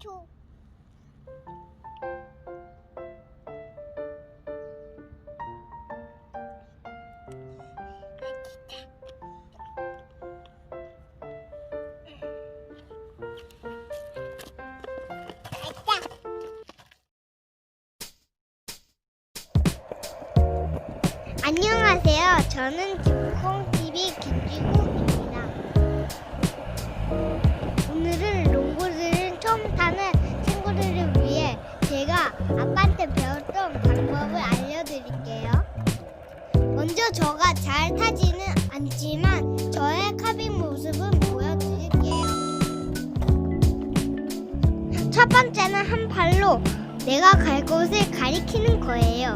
초. 안녕하세요. 저는 콩TV 김지국입니다. 아빠한테 배웠던 방법을 알려드릴게요. 먼저 저가 잘 타지는 않지만 저의 카빙 모습은 보여드릴게요. 첫 번째는 한 발로 내가 갈 곳을 가리키는 거예요.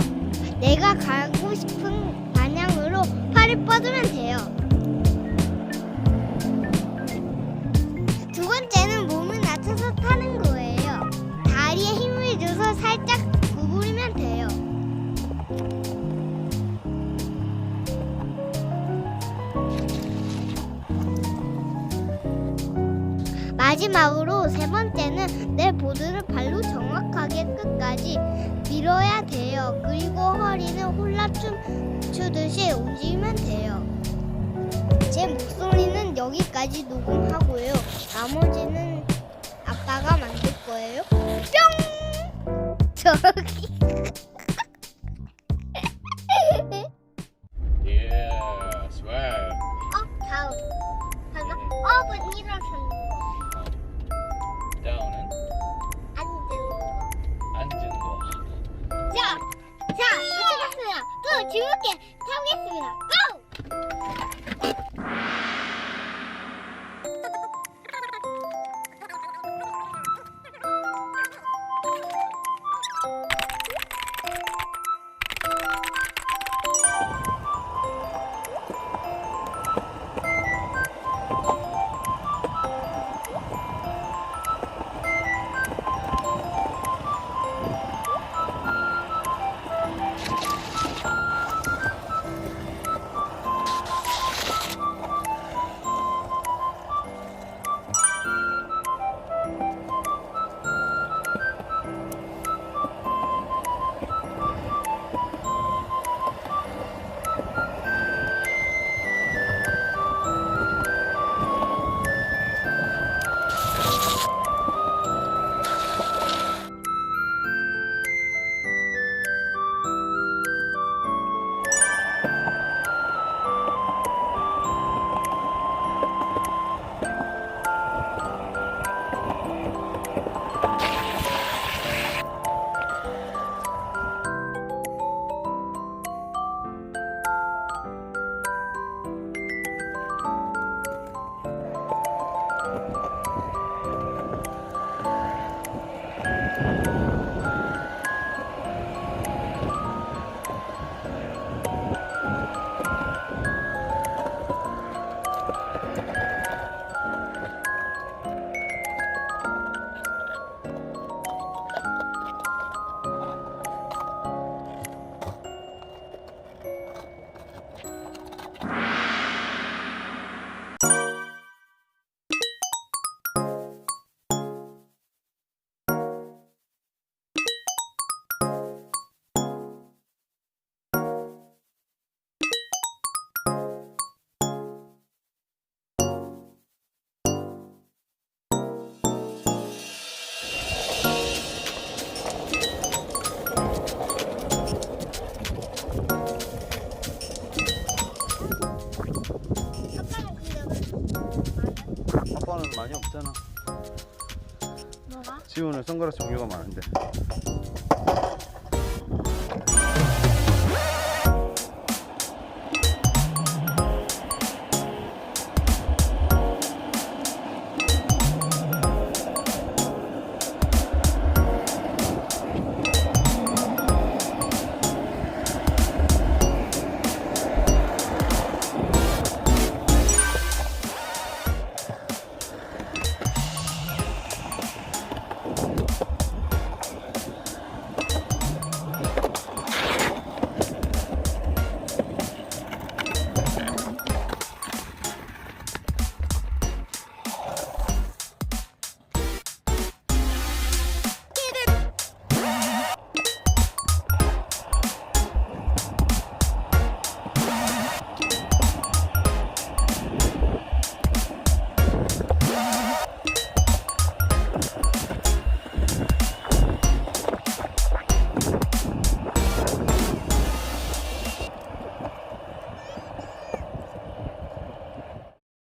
내가 가고 싶은 방향으로 팔을 뻗으면 돼요. 마지막으로 세 번째는 내 보드를 발로 정확하게 끝까지 밀어야 돼요. 그리고 허리는 홀라춤 추듯이 움직이면 돼요. 제 목소리는 여기까지 녹음하고요. 나머지는 아빠가 만들 거예요. 뿅! 저기. 즐겁게 타보겠습니다. 고! 아빠는 많이 없잖아. 뭐가? 지우는 선글라스 종류가 많은데.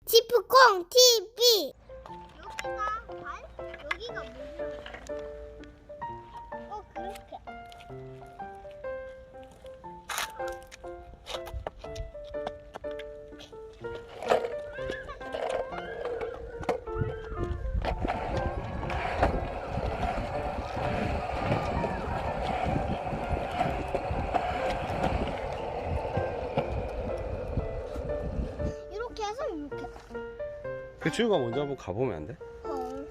지프콩 TV 여기가 발? 여기가 뭐? 그 주유가 먼저 한번 가보면 안 돼? 헐.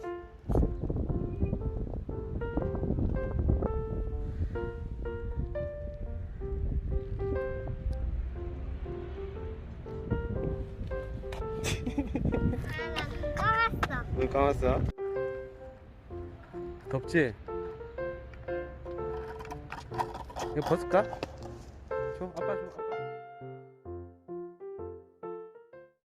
아, 까맣어. 눈 감았어? 덥지? 이거 벗을까? 줘 아빠 줘